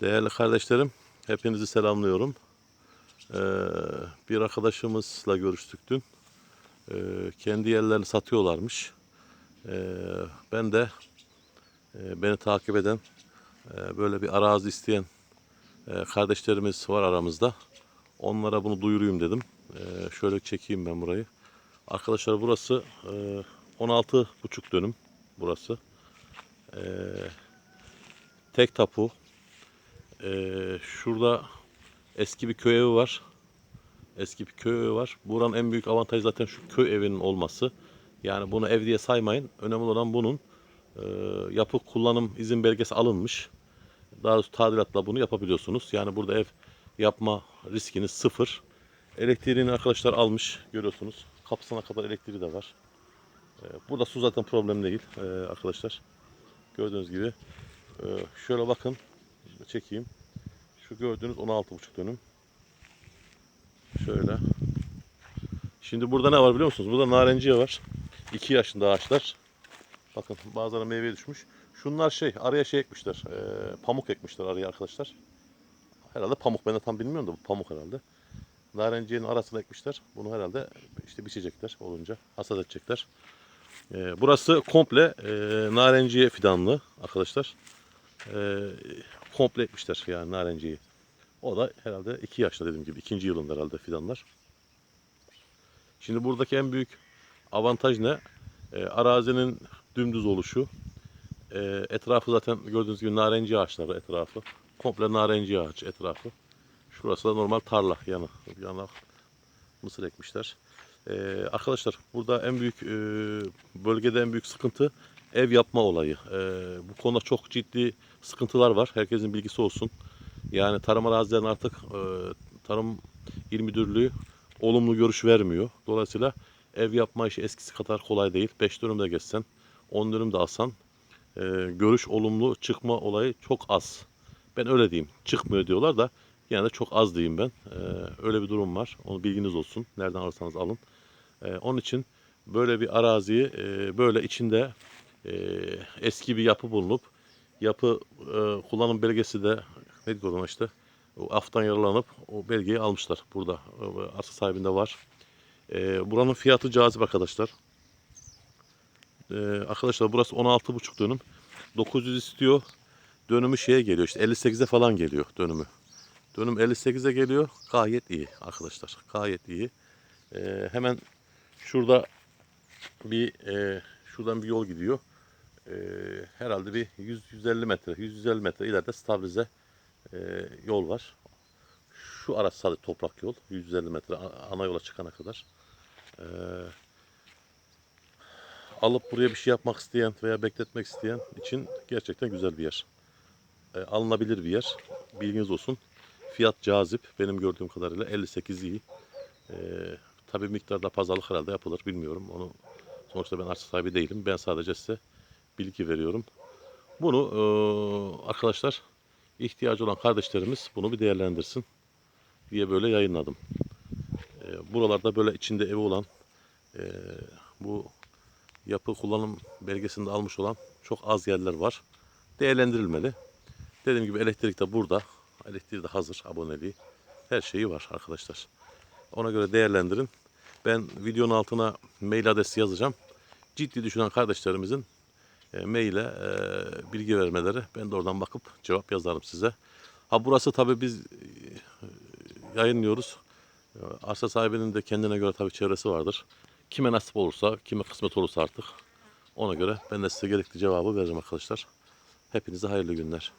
Değerli kardeşlerim, hepinizi selamlıyorum. Ee, bir arkadaşımızla görüştük dün. Ee, kendi yerlerini satıyorlarmış. Ee, ben de e, beni takip eden, e, böyle bir arazi isteyen e, kardeşlerimiz var aramızda. Onlara bunu duyurayım dedim. Ee, şöyle çekeyim ben burayı. Arkadaşlar burası e, 16,5 dönüm burası. Ee, tek tapu. Ee, şurada eski bir köy evi var. Eski bir köy evi var. Buranın en büyük avantajı zaten şu köy evinin olması. Yani bunu ev diye saymayın. Önemli olan bunun e, yapı kullanım izin belgesi alınmış. Daha doğrusu tadilatla bunu yapabiliyorsunuz. Yani burada ev yapma riskiniz sıfır. Elektriğini arkadaşlar almış görüyorsunuz. Kapısına kadar elektriği de var. Ee, burada su zaten problem değil ee, arkadaşlar. Gördüğünüz gibi. Ee, şöyle bakın. Çekeyim. Şu gördüğünüz 16,5 dönüm. Şöyle. Şimdi burada ne var biliyor musunuz? Burada narenciye var. 2 yaşında ağaçlar. Bakın bazıları meyve düşmüş. Şunlar şey araya şey ekmişler. ee, pamuk ekmişler araya arkadaşlar. Herhalde pamuk. Ben de tam bilmiyorum da bu pamuk herhalde. Narenciyenin arasına ekmişler. Bunu herhalde işte biçecekler olunca. Hasat edecekler. Ee, burası komple e, narenciye fidanlı arkadaşlar. Ee, komple ekmişler yani narenciyeyi. O da herhalde 2 yaşta dediğim gibi. ikinci yılında herhalde fidanlar. Şimdi buradaki en büyük avantaj ne? Ee, arazinin dümdüz oluşu. Ee, etrafı zaten gördüğünüz gibi narenci ağaçları etrafı. Komple narenci ağaç etrafı. Şurası da normal tarla yanı. Yana mısır ekmişler. Ee, arkadaşlar burada en büyük e, bölgede en büyük sıkıntı ev yapma olayı. Ee, bu konuda çok ciddi sıkıntılar var. Herkesin bilgisi olsun. Yani tarım arazilerinin artık e, tarım il müdürlüğü olumlu görüş vermiyor. Dolayısıyla ev yapma işi eskisi kadar kolay değil. 5 dönüm de geçsen, 10 dönüm de alsan e, görüş olumlu çıkma olayı çok az. Ben öyle diyeyim. Çıkmıyor diyorlar da yine de çok az diyeyim ben. E, öyle bir durum var. Onu bilginiz olsun. Nereden alırsanız alın. E, onun için böyle bir araziyi e, böyle içinde e, eski bir yapı bulunup yapı e, kullanım belgesi de ne diyor işte o aftan yaralanıp o belgeyi almışlar burada. E, arsa sahibinde var. E, buranın fiyatı cazip arkadaşlar. E, arkadaşlar burası 16,5 dönüm. 900 istiyor. Dönümü şeye geliyor işte 58'e falan geliyor dönümü. Dönüm 58'e geliyor. Gayet iyi arkadaşlar. Gayet iyi. E, hemen şurada bir e, şuradan bir yol gidiyor. E, herhalde bir 100-150 metre, 150 metre ileride stabilize e, yol var. Şu araç sadece toprak yol. 150 metre ana yola çıkana kadar. E, alıp buraya bir şey yapmak isteyen veya bekletmek isteyen için gerçekten güzel bir yer. E, alınabilir bir yer. Bilginiz olsun. Fiyat cazip. Benim gördüğüm kadarıyla 58 iyi. E, tabii miktarda pazarlık herhalde yapılır. Bilmiyorum. Onu sonuçta ben arsa sahibi değilim. Ben sadece size bilgi veriyorum. Bunu e, arkadaşlar ihtiyacı olan kardeşlerimiz bunu bir değerlendirsin diye böyle yayınladım. E, buralarda böyle içinde evi olan e, bu yapı kullanım belgesinde almış olan çok az yerler var. Değerlendirilmeli. Dediğim gibi elektrik de burada. Elektriği de hazır aboneliği. Her şeyi var arkadaşlar. Ona göre değerlendirin. Ben videonun altına mail adresi yazacağım. Ciddi düşünen kardeşlerimizin e, maile e, bilgi vermeleri. Ben de oradan bakıp cevap yazarım size. Ha burası tabii biz e, yayınlıyoruz. E, Arsa sahibinin de kendine göre tabii çevresi vardır. Kime nasip olursa, kime kısmet olursa artık ona göre ben de size gerekli cevabı veririm arkadaşlar. Hepinize hayırlı günler.